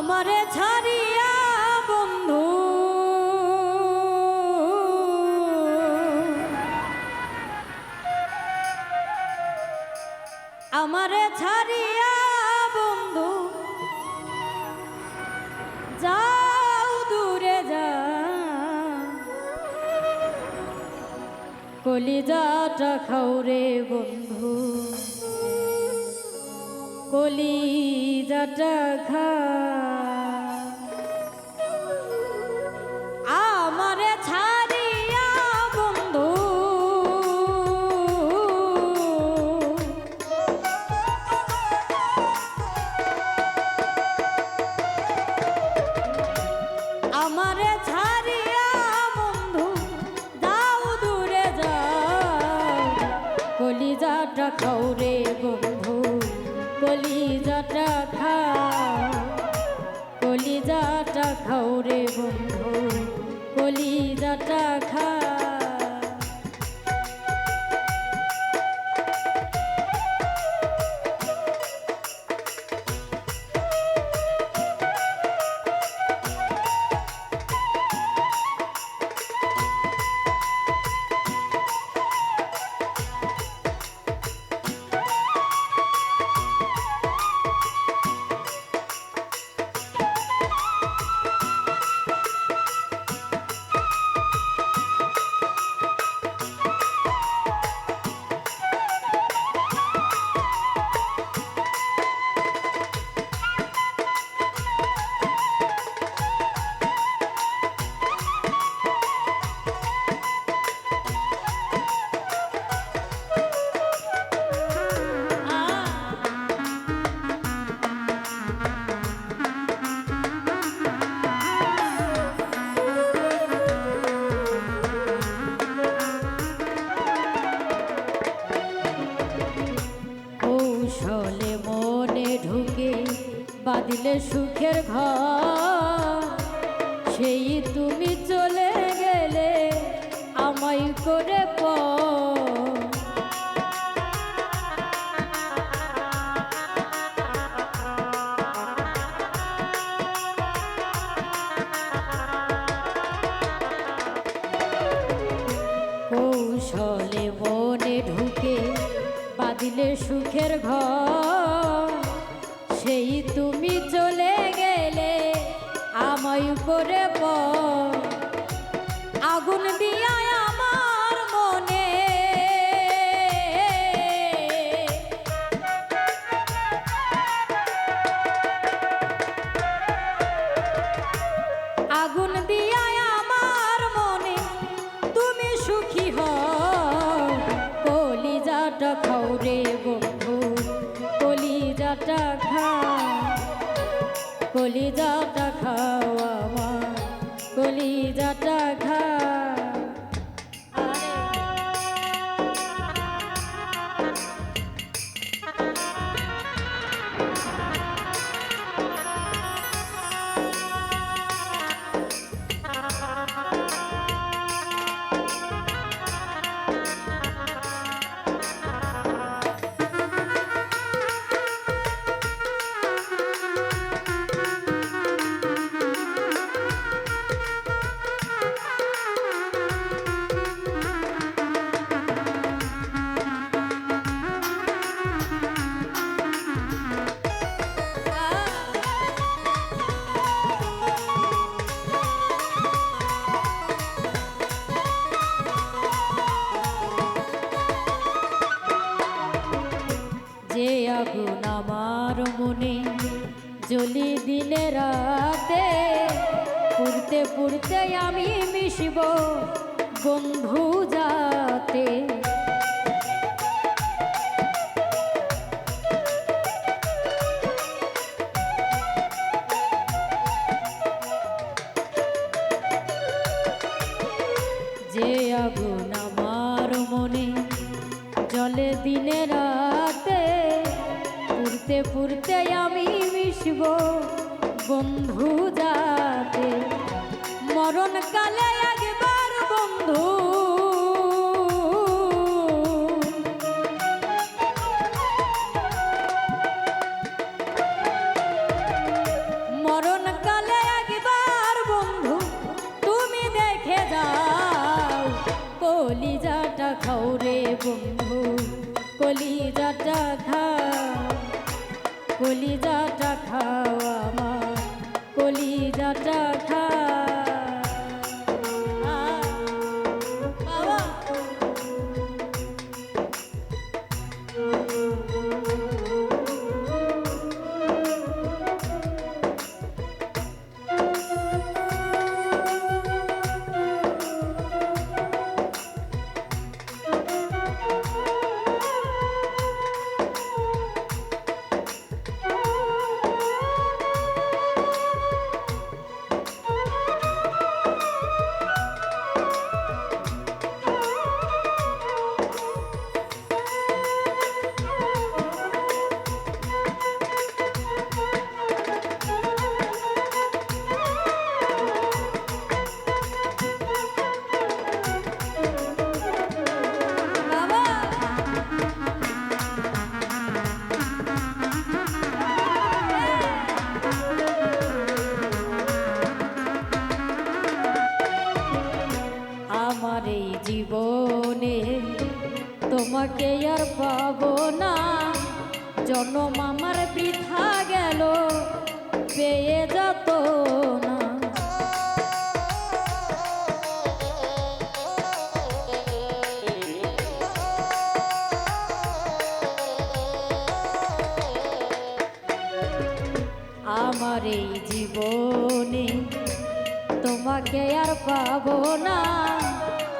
আমারে ছাড়িয়া বন্ধু। আমারে ছাড়িয়া বন্ধু। যাও দূরে যা। কলিজাটা খাওরে বন্ধু। কলিজাটা খা। আমারে ছাড়িয়া বন্ধু। আমারে ছাড়িয়া বন্ধু যাও দূরে যাও। কলিজাটা খাও রে কলিজাটা খাও রে বন্ধু। বাদিলে সুখের ঘর। সেই তুমি চলে গেলে আমায় করে পর। করে পর কলিজাটা খাওয়া মা কলিজাটা খাও। পুড়তে পুড়তে আমি মিশব বন্ধু যাতে। যে আগুন আমার মনে জলে দিনে রাতে, পুড়তে পুড়তে আমি মিশব বন্ধু যাতে। মরণ কালে একবার বন্ধু। মরণ বন্ধু, তুমি দেখে যাও বন্ধু, কলিজাটা খাও কলিজাটা খাও আমার, কলিজাটা জীবনে তোমাকে আর পাবো না। জন্ম আমার বৃথা গেল, পেয়ে যত না। আমার এই জীবনে তোমাকে আর পাবো না।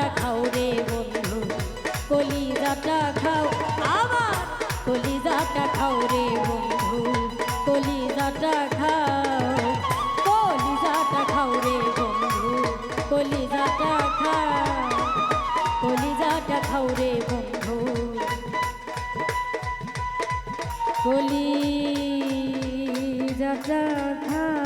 কলিজাটা খাও রে বন্ধু, কলিজাটা খাও। আমার কলিজাটা খাও রে বন্ধু, কলিজাটা খাও। কলিজাটা খাও রে বন্ধু, কলিজাটা খাও। কলিজাটা খাও রে বন্ধু। কলিজাটা খাও।